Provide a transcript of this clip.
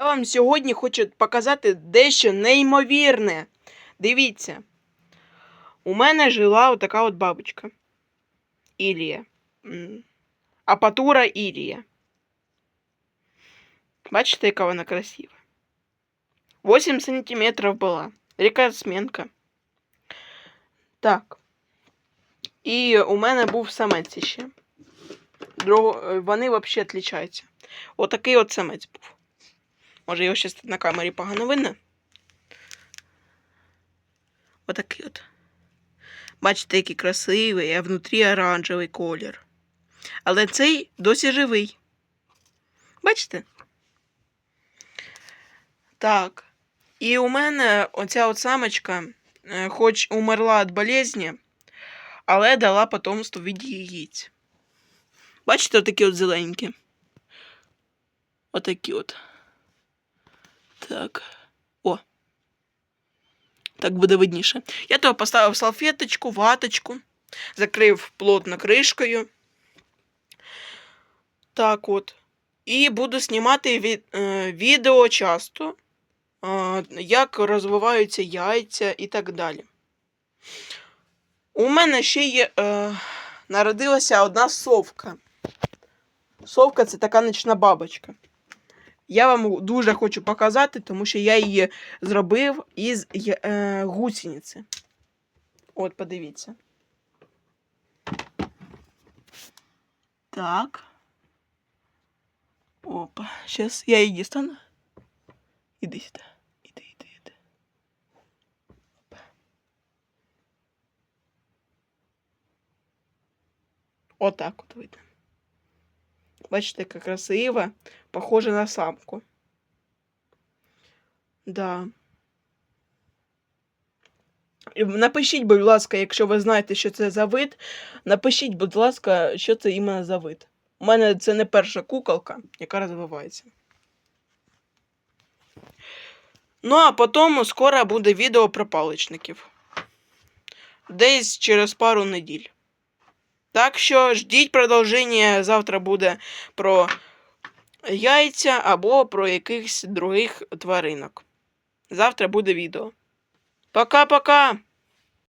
Я вам сьогодні хочу показати дещо неймовірне. Дивіться. У мене жила отака от бабочка. Ілія. Апатура Ілія. Бачите, яка вона красива. 8 сантиметрів була. Рекордсменка. Так. І у мене був самець ще. Друго... Вони взагалі відрізняються. Отакий от самець був. Може його щас на камері погано видно. Отакий от. Бачите, який красивий, а внутрі оранжевий колір. Але цей досі живий. Бачите? Так. І у мене оця от самочка, е, хоч умерла від болезні, але дала потомство в віді яєць. Бачите, отакі от зеленькі. Отакі от. Так. О. Так буде видніше. Я того поставив салфеточку, ваточку, закрив плотно кришкою. Так от. І буду знімати від, е, відео часто, е, як розвиваються яйця і так далі. У мене ще є. Е, народилася одна совка. Совка це така нічна бабочка. Я вам дуже хочу показати, тому що я її зробив із е, гусениці. От, подивіться. Так. Опа. Сейчас я її дістану. Іди сюди. Іди, іди, іди. Опа. Отак от видно. Бачите, яка красива, похожа на самку. Да. Напишіть, будь ласка, якщо ви знаєте, що це за вид. Напишіть, будь ласка, що це іменно за вид. У мене це не перша куколка, яка розвивається. Ну, а потім скоро буде відео про паличників. Десь через пару неділь. Так що ждіть продовження. Завтра буде про яйця або про якихось других тваринок. Завтра буде відео. Пока-пока!